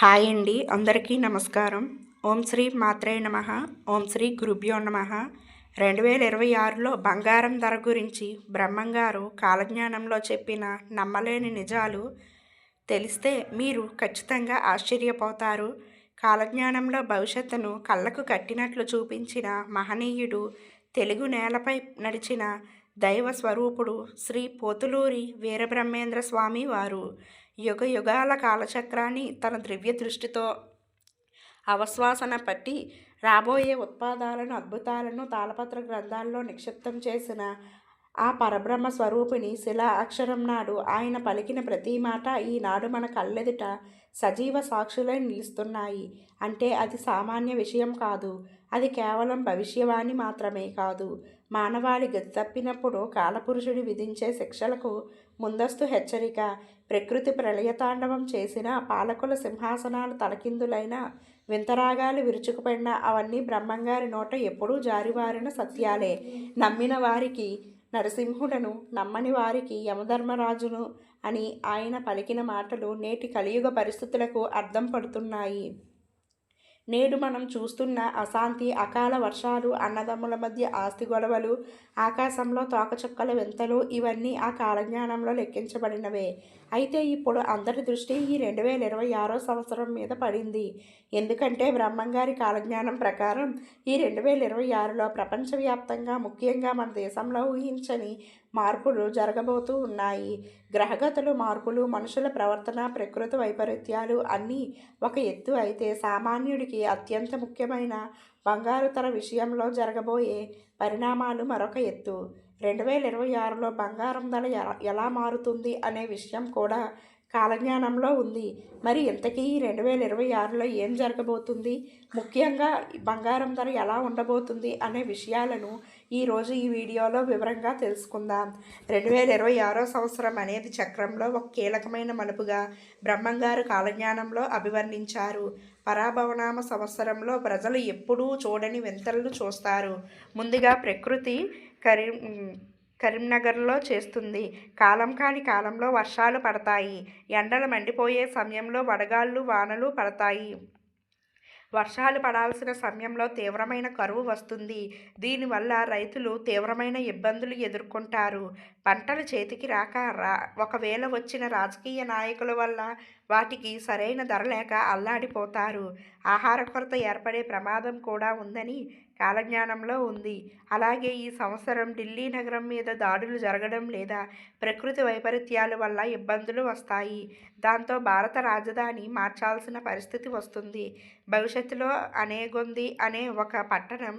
Hi అండి. అందరికీ నమస్కారం. ఓం శ్రీ మాత్రే నమ. ఓం శ్రీ గురుభ్యో నమ. రెండు వేల ఇరవై ఆరులో బంగారం ధర గురించి బ్రహ్మంగారు కాలజ్ఞానంలో చెప్పిన నమ్మలేని నిజాలు తెలిస్తే మీరు ఖచ్చితంగా ఆశ్చర్యపోతారు. కాలజ్ఞానంలో భవిష్యత్తును కళ్ళకు కట్టినట్లు చూపించిన మహనీయుడు తెలుగు నేలపై నడిచిన దైవ స్వరూపుడు శ్రీ పోతులూరి వీరబ్రహ్మేంద్ర స్వామి వారు. యుగ యుగాల కాలచక్రాన్ని తన దివ్య దృష్టితో అవశ్వాసన పట్టి రాబోయే ఉత్పాదాలను అద్భుతాలను తాళపత్ర గ్రంథాల్లో నిక్షిప్తం చేసిన ఆ పరబ్రహ్మ స్వరూపిణి శిలా అక్షరం నాడు ఆయన పలికిన ప్రతి మాట ఈనాడు మన కళ్ళెదుట సజీవ సాక్షులై నిలుస్తున్నాయి. అంటే అది సామాన్య విషయం కాదు. అది కేవలం భవిష్యవాణి మాత్రమే కాదు. మానవాళి గతి తప్పినప్పుడు కాలపురుషుడి విధించే శిక్షలకు ముందస్తు హెచ్చరిక. ప్రకృతి ప్రళయతాండవం చేసిన పాలకుల సింహాసనాలు తలకిందులైన వింతరాగాలు విరుచుకుపడిన అవన్నీ బ్రహ్మంగారి నోట ఎప్పుడూ జారివారిన సత్యాలే. నమ్మిన వారికి నరసింహుడను నమ్మని వారికి యమధర్మరాజును అని ఆయన పలికిన మాటలు నేటి కలియుగ పరిస్థితులకు అర్థం పడుతున్నాయి. నేడు మనం చూస్తున్న అశాంతి అకాల వర్షాలు అన్నదమ్ముల మధ్య ఆస్తి గొడవలు ఆకాశంలో తోకచుక్కల వింతలు ఇవన్నీ ఆ కాలజ్ఞానంలో లెక్కించబడినవే. అయితే ఇప్పుడు అందరి దృష్టి ఈ రెండు వేల ఇరవై ఆరో సంవత్సరం మీద పడింది. ఎందుకంటే బ్రహ్మంగారి కాలజ్ఞానం ప్రకారం ఈ రెండు వేల ఇరవై ఆరులో ప్రపంచవ్యాప్తంగా ముఖ్యంగా మన దేశంలో ఊహించని మార్పులు జరగబోతూ ఉన్నాయి. గ్రహగతులు మార్పులు మనుషుల ప్రవర్తన ప్రకృతి వైపరీత్యాలు అన్నీ ఒక ఎత్తు అయితే సామాన్యుడికి అత్యంత ముఖ్యమైన బంగారు తర విషయంలో జరగబోయే పరిణామాలు మరొక ఎత్తు. రెండు వేల ఇరవై ఆరులో బంగారం ధర ఎలా మారుతుంది అనే విషయం కూడా కాలజ్ఞానంలో ఉంది. మరి ఇంతకీ రెండు వేల ఇరవై ఆరులో ఏం జరగబోతుంది? ముఖ్యంగా బంగారం ధర ఎలా ఉండబోతుంది అనే విషయాలను ఈరోజు ఈ వీడియోలో వివరంగా తెలుసుకుందాం. రెండు వేల ఇరవై ఆరో సంవత్సరం అనేది చక్రంలో ఒక కీలకమైన మలుపుగా బ్రహ్మంగారు కాలజ్ఞానంలో అభివర్ణించారు. పరాభవనామ సంవత్సరంలో ప్రజలు ఎప్పుడూ చూడని వింతలను చూస్తారు. ముందుగా ప్రకృతి కరి కరీంనగర్లో చేస్తుంది. కాలం కాని కాలంలో వర్షాలు పడతాయి. ఎండలు మండిపోయే సమయంలో వడగాళ్ళు వానలు పడతాయి. వర్షాలు పడాల్సిన సమయంలో తీవ్రమైన కరువు వస్తుంది. దీనివల్ల రైతులు తీవ్రమైన ఇబ్బందులు ఎదుర్కొంటారు. పంటలు చేతికి రాక రా ఒకవేళ వచ్చిన రాజకీయ నాయకుల వల్ల వాటికి సరైన ధర లేక అల్లాడిపోతారు. ఆహార కొరత ఏర్పడే ప్రమాదం కూడా ఉందని కాలజ్ఞానంలో ఉంది. అలాగే ఈ సంవత్సరం ఢిల్లీ నగరం మీద దాడులు జరగడం లేదా ప్రకృతి వైపరీత్యాల వల్ల ఇబ్బందులు వస్తాయి. దాంతో భారత రాజధాని మార్చాల్సిన పరిస్థితి వస్తుంది. భవిష్యత్తులో అనేగొంది అనే ఒక పట్టణం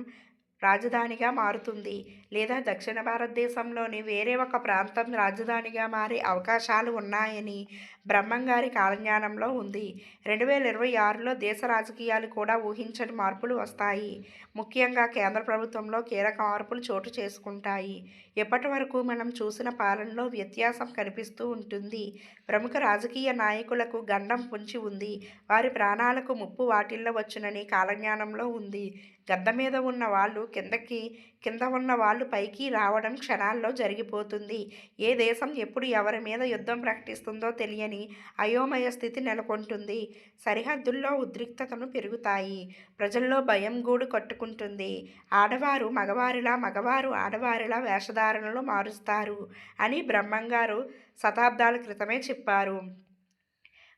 రాజధానిగా మారుతుంది. లేదా దక్షిణ భారతదేశంలోని వేరే ఒక ప్రాంతం రాజధానిగా మారే అవకాశాలు ఉన్నాయని బ్రహ్మంగారి కాలజ్ఞానంలో ఉంది. రెండు వేల ఇరవై ఆరులో దేశ రాజకీయాలు కూడా ఊహించని మార్పులు వస్తాయి. ముఖ్యంగా కేంద్ర ప్రభుత్వంలో కీలక మార్పులు చోటు చేసుకుంటాయి. ఎప్పటి వరకు మనం చూసిన పాలనలో వ్యత్యాసం కనిపిస్తూ ఉంటుంది. ప్రముఖ రాజకీయ నాయకులకు గండం పుంచి ఉంది. వారి ప్రాణాలకు ముప్పు వాటిల్లో వచ్చునని కాలజ్ఞానంలో ఉంది. గద్ద మీద ఉన్న వాళ్ళు కిందకి కింద ఉన్న వాళ్ళు పైకి రావడం క్షణాల్లో జరిగిపోతుంది. ఏ దేశం ఎప్పుడు ఎవరి మీద యుద్ధం ప్రకటిస్తుందో తెలియని అయోమయ స్థితి నెలకొంటుంది. సరిహద్దుల్లో ఉద్రిక్తతను పెరుగుతాయి. ప్రజల్లో భయం గూడు కట్టుకుంటుంది. ఆడవారు మగవారిలా మగవారు ఆడవారిలా వేషధారణలు మారుస్తారు అని బ్రహ్మంగారు శతాబ్దాల క్రితమే చెప్పారు.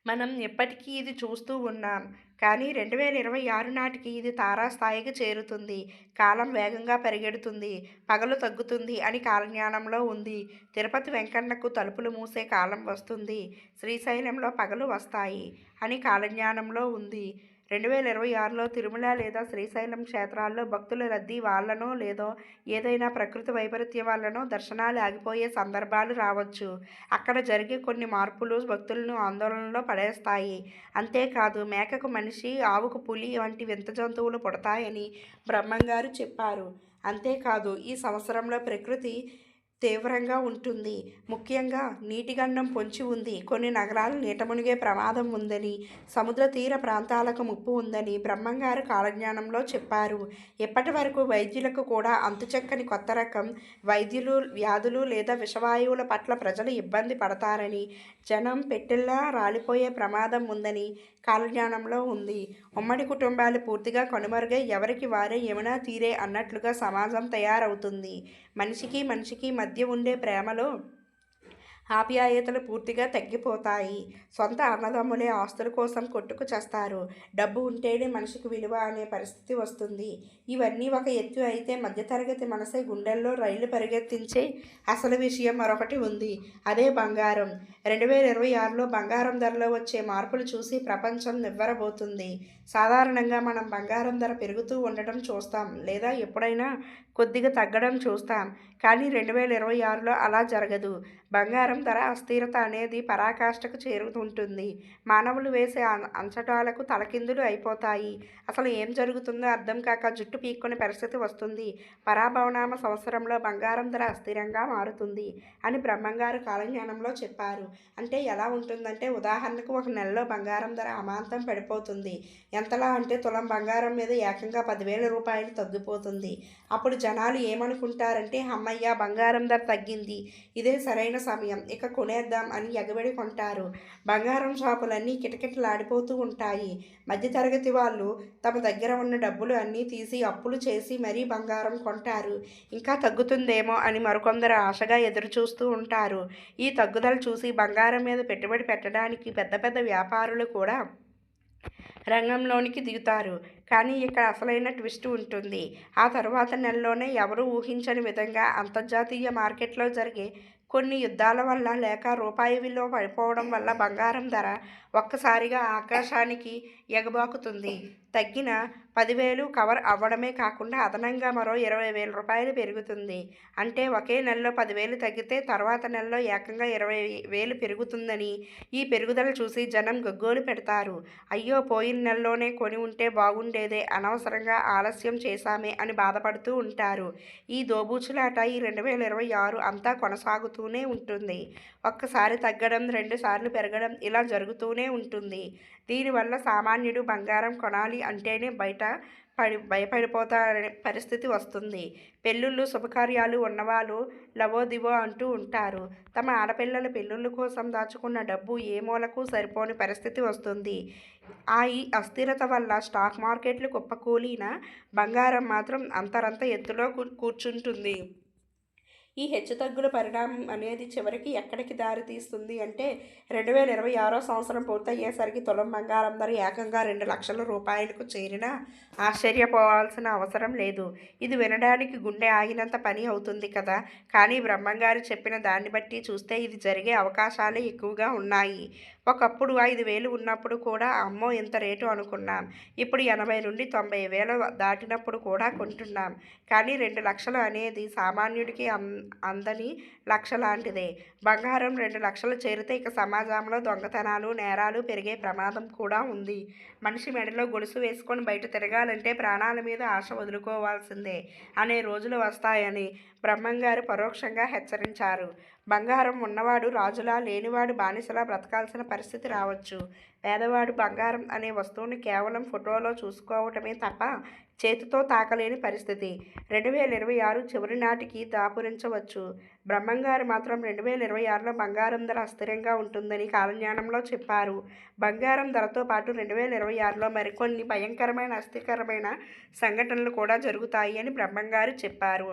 మనం ఎప్పటికీ ఇది చూస్తూ ఉన్నాం. కానీ రెండు వేల ఇరవై ఆరు నాటికి ఇది తారాస్థాయికి చేరుతుంది. కాలం వేగంగా పరిగెడుతుంది. పగలు తగ్గుతుంది అని కాలజ్ఞానంలో ఉంది. తిరుపతి వెంకన్నకు తలుపులు మూసే కాలం వస్తుంది. శ్రీశైలంలో పగలు వస్తాయి అని కాలజ్ఞానంలో ఉంది. రెండు వేల ఇరవై ఆరులో తిరుమల లేదా శ్రీశైలం క్షేత్రాల్లో భక్తుల రద్దీ వాళ్ళనో లేదో ఏదైనా ప్రకృతి వైపరీత్యం వల్లనో దర్శనాలు ఆగిపోయే సందర్భాలు రావచ్చు. అక్కడ జరిగే కొన్ని మార్పులు భక్తులను ఆందోళనలో పడేస్తాయి. అంతేకాదు మేకకు మనిషి ఆవుకు పులి వంటి వింత జంతువులు పుడతాయని బ్రహ్మంగారు చెప్పారు. అంతేకాదు ఈ సంవత్సరంలో ప్రకృతి తీవ్రంగా ఉంటుంది. ముఖ్యంగా నీటిగండం పొంచి ఉంది. కొన్ని నగరాలు నీట మునిగే ప్రమాదం ఉందని సముద్ర తీర ప్రాంతాలకు ముప్పు ఉందని బ్రహ్మంగారు కాలజ్ఞానంలో చెప్పారు. ఇప్పటి వరకు వైద్యులకు కూడా అంతుచక్కని కొత్త రకం వైద్యులు వ్యాధులు లేదా విషవాయువుల పట్ల ప్రజలు ఇబ్బంది పడతారని జనం పెట్టెల్లా రాలిపోయే ప్రమాదం ఉందని కాలజ్ఞానంలో ఉంది. ఉమ్మడి కుటుంబాలు పూర్తిగా కనుమరుగై ఎవరికి వారే ఏమైనా తీరే అన్నట్లుగా సమాజం తయారవుతుంది. మనిషికి మనిషికి మధ్య మధ్య ఉండే ప్రేమలో ఆప్యాయతలు పూర్తిగా తగ్గిపోతాయి. సొంత అన్నదమ్ములే ఆస్తుల కోసం కొట్టుకు చేస్తారు. డబ్బు ఉంటేనే మనిషికి విలువ అనే పరిస్థితి వస్తుంది. ఇవన్నీ ఒక ఎత్తు అయితే మధ్యతరగతి మనసే గుండెల్లో రైళ్ళు పరిగెత్తించే అసలు విషయం మరొకటి ఉంది. అదే బంగారం. రెండు వేల ఇరవై ఆరులో బంగారం ధరలో వచ్చే మార్పులు చూసి ప్రపంచం నివ్వరబోతుంది. సాధారణంగా మనం బంగారం ధర పెరుగుతూ ఉండటం చూస్తాం లేదా ఎప్పుడైనా కొద్దిగా తగ్గడం చూస్తాం. కానీ రెండు వేల ఇరవై ఆరులో అలా జరగదు. బంగారం ధర అస్థిరత అనేది పరాకాష్ఠకు చేరుతుంటుంది. మానవులు వేసే అంచటాలకు తలకిందులు అయిపోతాయి. అసలు ఏం జరుగుతుందో అర్థం కాక జుట్టు పీక్కునే పరిస్థితి వస్తుంది. పరాభవనామ సంవత్సరంలో బంగారం ధర అస్థిరంగా మారుతుంది అని బ్రహ్మంగారు కాలజ్ఞానంలో చెప్పారు. అంటే ఎలా ఉంటుందంటే ఉదాహరణకు ఒక నెలలో బంగారం ధర అమాంతం పడిపోతుంది. ఎంతలా అంటే తులం బంగారం మీద ఏకంగా పదివేల రూపాయలు తగ్గిపోతుంది. అప్పుడు జనాలు ఏమనుకుంటారంటే అమ్మయ్య బంగారం ధర తగ్గింది. ఇదే సరైన సమయం. ఇక కొనేద్దాం అని ఎగబడి కొంటారు. బంగారం షాపులన్నీ కిటకిటలాడిపోతూ ఉంటాయి. మధ్యతరగతి వాళ్ళు తమ దగ్గర ఉన్న డబ్బులు అన్నీ తీసి అప్పులు చేసి మరీ బంగారం కొంటారు. ఇంకా తగ్గుతుందేమో అని మరికొందరు ఆశగా ఎదురు చూస్తూ ఉంటారు. ఈ తగ్గుదల చూసి బంగారం మీద పెట్టుబడి పెట్టడానికి పెద్ద పెద్ద వ్యాపారులు కూడా రంగంలోనికి దిగుతారు. కానీ ఇక్కడ అసలైన ట్విస్ట్ ఉంటుంది. ఆ తర్వాత నెలలోనే ఎవరూ ఊహించని విధంగా అంతర్జాతీయ మార్కెట్లో జరిగే కొన్ని యుద్ధాల వల్ల లేక రూపాయి విలువ పడిపోవడం వల్ల బంగారం ధర ఒక్కసారిగా ఆకాశానికి ఎగబాకుతుంది. తగ్గిన పదివేలు కవర్ అవ్వడమే కాకుండా అదనంగా మరో ఇరవై వేల రూపాయలు పెరుగుతుంది. అంటే ఒకే నెలలో పదివేలు తగ్గితే తర్వాత నెలలో ఏకంగా ఇరవై వేలు పెరుగుతుందని ఈ పెరుగుదల చూసి జనం గగ్గోలు పెడతారు. అయ్యో పోయిన నెలలోనే కొని ఉంటే బాగుండేదే అనవసరంగా ఆలస్యం చేశామే అని బాధపడుతూ ఉంటారు. ఈ దోబూచులాట ఈ రెండు వేల ఇరవై ఆరు అంతా కొనసాగుతూనే ఉంటుంది. ఒక్కసారి తగ్గడం రెండు సార్లు పెరగడం ఇలా జరుగుతూనే ఉంటుంది. దీనివల్ల సామాన్యుడు బంగారం కొనాలి అంటేనే బయట పడి భయపడిపోతారనే పరిస్థితి వస్తుంది. పెళ్ళిళ్ళు శుభకార్యాలు ఉన్నవాళ్ళు లవో దివో అంటూ ఉంటారు. తమ ఆడపిల్లల పెళ్ళిళ్ళ కోసం దాచుకున్న డబ్బు ఏ మూలకు సరిపోని పరిస్థితి వస్తుంది. ఆ ఈ అస్థిరత వల్ల స్టాక్ మార్కెట్లు కుప్పకూలిన బంగారం మాత్రం అంతరంత ఎత్తులో కూర్చుంటుంది. ఈ హెచ్చుతగ్గుల పరిణామం అనేది చివరికి ఎక్కడికి దారి తీస్తుంది అంటే రెండు వేల ఇరవై ఆరో సంవత్సరం పూర్తయ్యేసరికి తులం బంగారం ధర ఏకంగా రెండు లక్షల రూపాయలకు చేరిన ఆశ్చర్యపోవాల్సిన అవసరం లేదు. ఇది వినడానికి గుండె ఆగినంత పని అవుతుంది కదా. కానీ బ్రహ్మంగారు చెప్పిన దాన్ని బట్టి చూస్తే ఇది జరిగే అవకాశాలే ఎక్కువగా ఉన్నాయి. ఒకప్పుడు ఐదు వేలు ఉన్నప్పుడు కూడా అమ్మో ఇంత రేటు అనుకున్నాం. ఇప్పుడు ఎనభై నుండి తొంభై వేలు దాటినప్పుడు కూడా కొంటున్నాం. కానీ రెండు లక్షలు అనేది సామాన్యుడికి అందని లక్ష లాంటిదే బంగారం రెండు లక్షలు చేరితే ఇక సమాజంలో దొంగతనాలు నేరాలు పెరిగే ప్రమాదం కూడా ఉంది. మనిషి మెడలో గొలుసు వేసుకొని బయట తిరగాలంటే ప్రాణాల మీద ఆశ వదులుకోవాల్సిందే అనే రోజులు వస్తాయని బ్రహ్మంగారు పరోక్షంగా హెచ్చరించారు. బంగారం ఉన్నవాడు రాజులా లేనివాడు బానిసలా బ్రతకాల్సిన పరిస్థితి రావచ్చు. పేదవాడు బంగారం అనే వస్తువుని కేవలం ఫోటోలో చూసుకోవటమే తప్ప చేతితో తాకలేని పరిస్థితి. రెండు వేల ఇరవై ఆరు చివరి నాటికి దాపురించవచ్చు. బ్రహ్మంగారు మాత్రం రెండు వేల ఇరవై ఆరులో బంగారం ధర అస్థిరంగా ఉంటుందని కాలజ్ఞానంలో చెప్పారు. బంగారం ధరతో పాటు రెండు వేల ఇరవై ఆరులో మరికొన్ని భయంకరమైన అస్థికరమైన సంఘటనలు కూడా జరుగుతాయి అని బ్రహ్మంగారు చెప్పారు.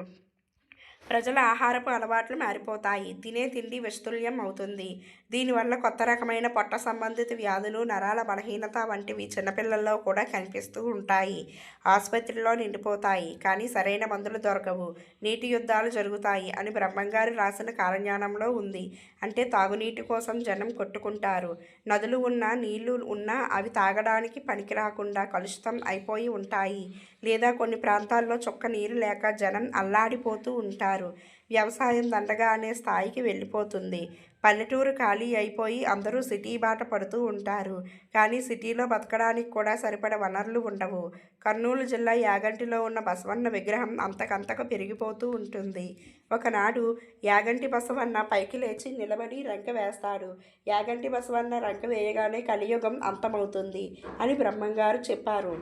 ప్రజల ఆహారపు అలవాట్లు మారిపోతాయి. తినే తిండి విస్తుల్యం అవుతుంది. దీనివల్ల కొత్త రకమైన పొట్ట సంబంధిత వ్యాధులు నరాల బలహీనత వంటివి చిన్నపిల్లల్లో కూడా కనిపిస్తూ ఉంటాయి. ఆసుపత్రిలో నిండిపోతాయి. కానీ సరైన మందులు దొరకవు. నీటి యుద్ధాలు జరుగుతాయి అని బ్రహ్మంగారు రాసిన కాలజ్ఞానంలో ఉంది. అంటే తాగునీటి కోసం జనం కొట్టుకుంటారు. నదులు ఉన్నా నీళ్ళు ఉన్నా అవి తాగడానికి పనికి రాకుండా కలుషితం అయిపోయి ఉంటాయి. లేదా కొన్ని ప్రాంతాల్లో చుక్క నీరు లేక జనం అల్లాడిపోతూ ఉంటారు. ఉంటారు వ్యవసాయం దండగా అనే స్థాయికి వెళ్ళిపోతుంది. పల్లెటూరు ఖాళీ అయిపోయి అందరూ సిటీ బాట పడుతూ ఉంటారు. కానీ సిటీలో బతకడానికి కూడా సరిపడ వనరులు ఉండవు. కర్నూలు జిల్లా యాగంటిలో ఉన్న బసవన్న విగ్రహం అంతకంతకు పెరిగిపోతూ ఉంటుంది. ఒకనాడు యాగంటి బసవన్న పైకి లేచి నిలబడి రంక వేస్తాడు. యాగంటి బసవన్న రంక వేయగానే కలియుగం అంతమవుతుంది అని బ్రహ్మంగారు చెప్పారు.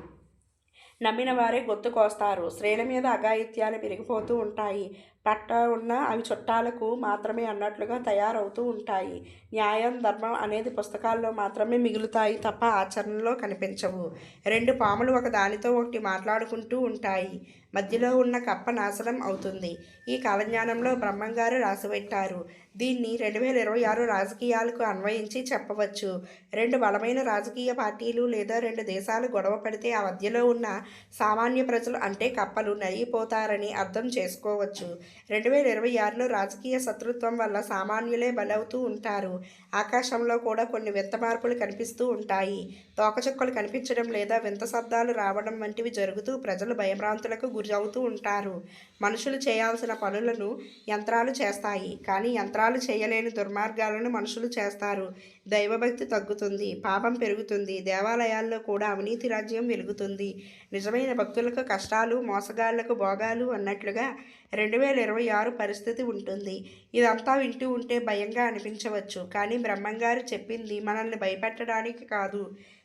నమ్మిన వారే గొత్తుకొస్తారు. స్త్రీల మీద అఘాయిత్యాలు పెరిగిపోతూ ఉంటాయి. పట్ట ఉన్న అవి చుట్టాలకు మాత్రమే అన్నట్లుగా తయారవుతూ ఉంటాయి. న్యాయం ధర్మం అనేది పుస్తకాల్లో మాత్రమే మిగులుతాయి తప్ప ఆచరణలో కనిపించవు. రెండు పాములు ఒక దానితో ఒకటి మాట్లాడుకుంటూ ఉంటాయి. మధ్యలో ఉన్న కప్ప నాశనం అవుతుంది. ఈ కాలజ్ఞానంలో బ్రహ్మంగారు రాసిపెట్టారు. దీన్ని రెండు వేల ఇరవై ఆరు రాజకీయాలకు అన్వయించి చెప్పవచ్చు. రెండు బలమైన రాజకీయ పార్టీలు లేదా రెండు దేశాలు గొడవ పడితే ఆ మధ్యలో ఉన్న సామాన్య ప్రజలు అంటే కప్పలు నలిగిపోతారని అర్థం చేసుకోవచ్చు. రెండు వేల ఇరవై ఆరులో రాజకీయ శత్రుత్వం వల్ల సామాన్యులే బలవుతూ ఉంటారు. ఆకాశంలో కూడా కొన్ని వింత మార్పులు కనిపిస్తూ ఉంటాయి. తోకచుక్కలు కనిపించడం లేదా వింత శబ్దాలు రావడం వంటివి జరుగుతూ ప్రజలు భయభ్రాంతులకు గురవుతూ ఉంటారు. మనుషులు చేయాల్సిన పనులను యంత్రాలు చేస్తాయి. కానీ యంత్రాలు చేయలేని దుర్మార్గాలను మనుషులు చేస్తారు. దైవభక్తి తగ్గుతుంది. పాపం పెరుగుతుంది. దేవాలయాల్లో కూడా అవినీతి రాజ్యం వెలుగుతుంది. నిజమైన భక్తులకు కష్టాలు మోసగాళ్ళకు భోగాలు అన్నట్లుగా రెండు వేల ఇరవై ఆరు పరిస్థితి ఉంటుంది. ఇదంతా వింటూ ఉంటే భయంగా అనిపించవచ్చు. కానీ బ్రహ్మంగారు చెప్పింది మనల్ని భయపెట్టడానికి కాదు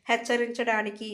హెచ్చరించడానికి.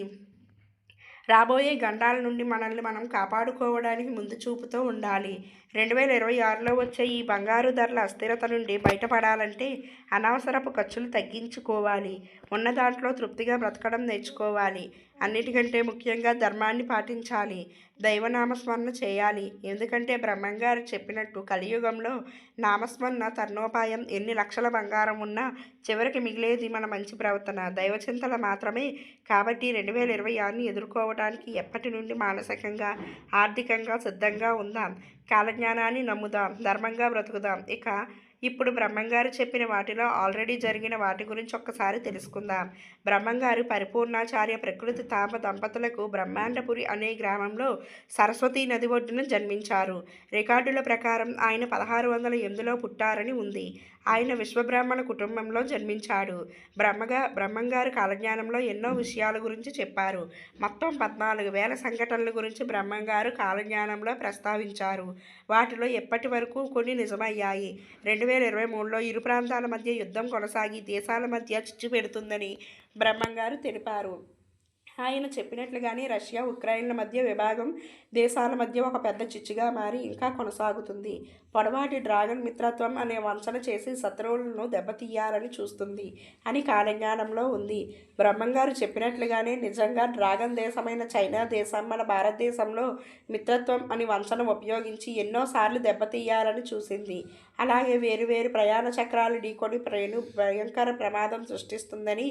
రాబోయే గండాల నుండి మనల్ని మనం కాపాడుకోవడానికి ముందు చూపుతో ఉండాలి. రెండు వేల ఇరవై ఆరులో వచ్చే ఈ బంగారు ధరల అస్థిరత నుండి బయటపడాలంటే అనవసరపు ఖర్చులు తగ్గించుకోవాలి. ఉన్న దాంట్లో తృప్తిగా బ్రతకడం నేర్చుకోవాలి. అన్నిటికంటే ముఖ్యంగా ధర్మాన్ని పాటించాలి. దైవనామస్మరణ చేయాలి. ఎందుకంటే బ్రహ్మంగారు చెప్పినట్టు కలియుగంలో నామస్మరణ తర్ణోపాయం ఎన్ని లక్షల బంగారం ఉన్నా చివరికి మిగిలేది మన మంచి ప్రవర్తన. దైవచింతల మాత్రమే కాబట్టి రెండు వేల ఇరవై ఆరుని ఎదుర్కోవడానికి ఎప్పటి నుండి మానసికంగా ఆర్థికంగా సిద్ధంగా ఉందాం. కాలజ్ఞానాన్ని నమ్ముదాం. ధర్మంగా బ్రతుకుదాం. ఇక ఇప్పుడు బ్రహ్మంగారు చెప్పిన వాటిలో ఆల్రెడీ జరిగిన వాటి గురించి ఒక్కసారి తెలుసుకుందాం. బ్రహ్మంగారు పరిపూర్ణాచార్య ప్రకృతి తామ దంపతులకు బ్రహ్మాండపురి అనే గ్రామంలో సరస్వతీ నది ఒడ్డున జన్మించారు. రికార్డుల ప్రకారం ఆయన పదహారు వందల ఎనిమిదిలో పుట్టారని ఉంది. ఆయన విశ్వబ్రాహ్మణ కుటుంబంలో జన్మించాడు. బ్రహ్మగా బ్రహ్మంగారు కాలజ్ఞానంలో ఎన్నో విషయాల గురించి చెప్పారు. మొత్తం పద్నాలుగు వేల సంఘటనల గురించి బ్రహ్మంగారు కాలజ్ఞానంలో ప్రస్తావించారు. వాటిలో ఎప్పటి వరకు కొన్ని నిజమయ్యాయి. రెండు వేల ఇరవై మూడులో ఇరు ప్రాంతాల మధ్య యుద్ధం కొనసాగి దేశాల మధ్య చిచ్చు పెడుతుందని బ్రహ్మంగారు తెలిపారు. ఆయన చెప్పినట్లుగానే రష్యా ఉక్రెయిన్ల మధ్య విభాగం దేశాల మధ్య ఒక పెద్ద చిచ్చుగా మారి ఇంకా కొనసాగుతుంది. పొడవాటి డ్రాగన్ మిత్రత్వం అనే వంచన చేసి శత్రువులను దెబ్బతీయాలని చూస్తుంది అని కాలజ్ఞానంలో ఉంది. బ్రహ్మంగారు చెప్పినట్లుగానే నిజంగా డ్రాగన్ దేశమైన చైనా దేశం మన భారతదేశంలో మిత్రత్వం అని వంచన ఉపయోగించి ఎన్నోసార్లు దెబ్బతీయాలని చూసింది. అలాగే వేరువేరు ప్రయాణ చక్రాలు ఢీకొని ప్రేణు భయంకర ప్రమాదం సృష్టిస్తుందని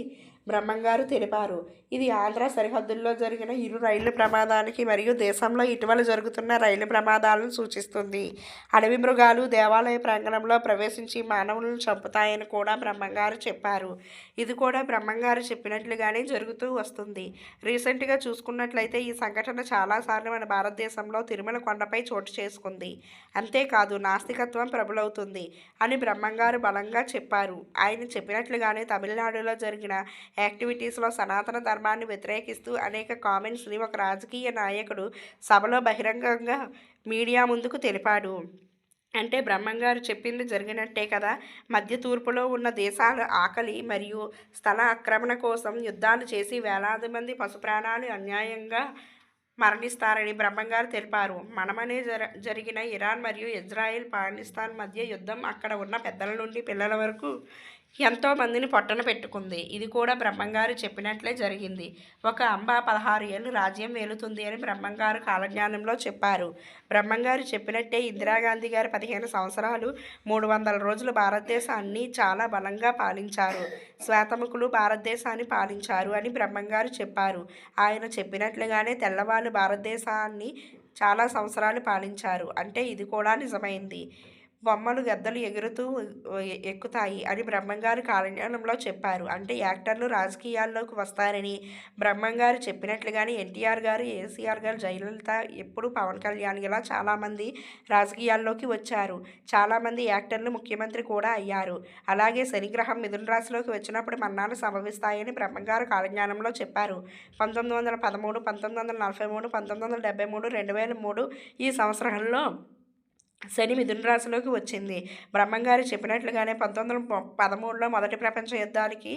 బ్రహ్మంగారు తెలిపారు. ఇది ఆంధ్ర సరిహద్దుల్లో జరిగిన ఇరు రైళ్ళ ప్రమాదానికి మరియు దేశంలో ఇటీవల జరుగుతున్న రైలు ప్రమాదాలను సూచిస్తుంది. అడవి మృగాలు దేవాలయ ప్రాంగణంలో ప్రవేశించి మానవులను చంపుతాయని కూడా బ్రహ్మంగారు చెప్పారు. ఇది కూడా బ్రహ్మంగారు చెప్పినట్లుగానే జరుగుతూ వస్తుంది. రీసెంట్గా చూసుకున్నట్లయితే ఈ సంఘటన చాలాసార్లు మన భారతదేశంలో తిరుమల కొండపై చోటు చేసుకుంది. అంతేకాదు నాస్తికత్వం ప్రబలవుతుంది అని బ్రహ్మంగారు బలంగా చెప్పారు. ఆయన చెప్పినట్లుగానే తమిళనాడులో జరిగిన యాక్టివిటీస్లో సనాతన ధర్మాన్ని వ్యతిరేకిస్తూ అనేక కామెంట్స్ని ఒక రాజకీయ నాయకుడు సభలో బహిరంగంగా మీడియా ముందుకు తెలిపాడు. అంటే బ్రహ్మంగారు చెప్పింది జరిగినట్టే కదా. మధ్య తూర్పులో ఉన్న దేశాల ఆకలి మరియు స్థల ఆక్రమణ కోసం యుద్ధాలు చేసి వేలాది మంది పశుప్రాణాలు అన్యాయంగా మరణిస్తారని బ్రహ్మంగారు తెలిపారు. మనమనే జర జరిగిన ఇరాన్ మరియు ఇజ్రాయెల్ పాకిస్తాన్ మధ్య యుద్ధం అక్కడ ఉన్న పెద్దల నుండి పిల్లల వరకు ఎంతో మందిని పొట్టన పెట్టుకుంది. ఇది కూడా బ్రహ్మంగారు చెప్పినట్లే జరిగింది. ఒక అంబ పదహారు ఏళ్ళు రాజ్యం వేలుతుంది అని బ్రహ్మంగారు కాలజ్ఞానంలో చెప్పారు. బ్రహ్మంగారు చెప్పినట్టే ఇందిరాగాంధీ గారు పదిహేను సంవత్సరాలు మూడు వందల రోజులు భారతదేశాన్ని చాలా బలంగా పాలించారు. శ్వేతముఖులు భారతదేశాన్ని పాలించారు అని బ్రహ్మంగారు చెప్పారు. ఆయన చెప్పినట్లుగానే తెల్లవాళ్ళు భారతదేశాన్ని చాలా సంవత్సరాలు పాలించారు. అంటే ఇది కూడా నిజమైంది. బొమ్మలు గద్దలు ఎగురుతూ ఎక్కుతాయి అని బ్రహ్మంగారు కాలజ్ఞానంలో చెప్పారు. అంటే యాక్టర్లు రాజకీయాల్లోకి వస్తారని బ్రహ్మంగారు చెప్పినట్లుగానే ఎన్టీఆర్ గారు ఏసీఆర్ గారు జయలలిత ఎప్పుడు పవన్ కళ్యాణ్ ఇలా చాలామంది రాజకీయాల్లోకి వచ్చారు. చాలామంది యాక్టర్లు ముఖ్యమంత్రి కూడా అయ్యారు. అలాగే శనిగ్రహం మిథున రాశిలోకి వచ్చినప్పుడు మన్నాలు సంభవిస్తాయని బ్రహ్మంగారు కాలజ్ఞానంలో చెప్పారు. పంతొమ్మిది వందల పదమూడు పంతొమ్మిది వందల నలభై మూడు పంతొమ్మిది వందల డెబ్బై మూడు రెండు వేల మూడు ఈ సంవత్సరంలో శని మిథున రాశిలోకి వచ్చింది. బ్రహ్మంగారు చెప్పినట్లుగానే పంతొమ్మిది వందల పదమూడులో మొదటి ప్రపంచ యుద్ధానికి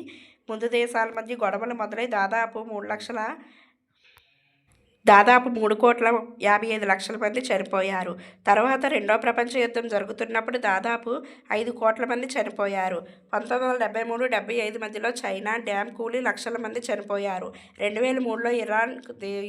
ముందు దేశాల మధ్య గొడవలు మొదలై దాదాపు మూడు లక్షల దాదాపు మూడు కోట్ల యాభై ఐదు లక్షల మంది చనిపోయారు. తర్వాత రెండో ప్రపంచ యుద్ధం జరుగుతున్నప్పుడు దాదాపు ఐదు కోట్ల మంది చనిపోయారు. పంతొమ్మిది వందల డెబ్బై మూడు డెబ్బై ఐదు మధ్యలో చైనా డ్యామ్ కూలి లక్షల మంది చనిపోయారు. రెండు వేల మూడులో ఇరాన్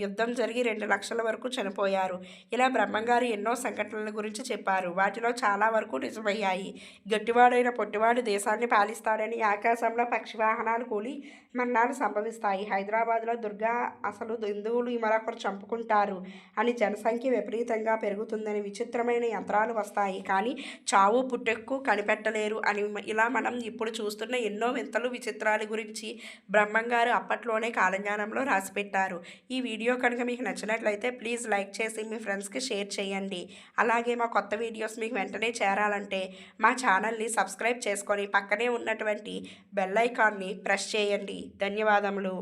యుద్ధం జరిగి రెండు లక్షల వరకు చనిపోయారు. ఇలా బ్రహ్మంగారు ఎన్నో సంఘటనల గురించి చెప్పారు. వాటిలో చాలా వరకు నిజమయ్యాయి. గట్టివాడైన పొట్టివాడు దేశాన్ని పాలిస్తాడని ఆకాశంలో పక్షి వాహనాలు కూలి మన్నాలు సంభవిస్తాయి. హైదరాబాద్లో దుర్గా అసలు హిందువులు మరొకరు చంపుకుంటారు అని జనసంఖ్య విపరీతంగా పెరుగుతుందని విచిత్రమైన యంత్రాలు వస్తాయి. కానీ చావు పుట్టెక్కు కనిపెట్టలేరు అని ఇలా మనం ఇప్పుడు చూస్తున్న ఎన్నో వింతలు విచిత్రాల గురించి బ్రహ్మంగారు అప్పట్లోనే కాలజ్ఞానంలో రాసిపెట్టారు. ఈ వీడియో కనుక మీకు నచ్చినట్లయితే ప్లీజ్ లైక్ చేసి మీ ఫ్రెండ్స్కి షేర్ చేయండి. అలాగే మా కొత్త వీడియోస్ మీకు వెంటనే చేరాలంటే మా ఛానల్ని సబ్స్క్రైబ్ చేసుకొని పక్కనే ఉన్నటువంటి బెల్ ఐకాన్ని ప్రెస్ చేయండి. ధన్యవాదములు.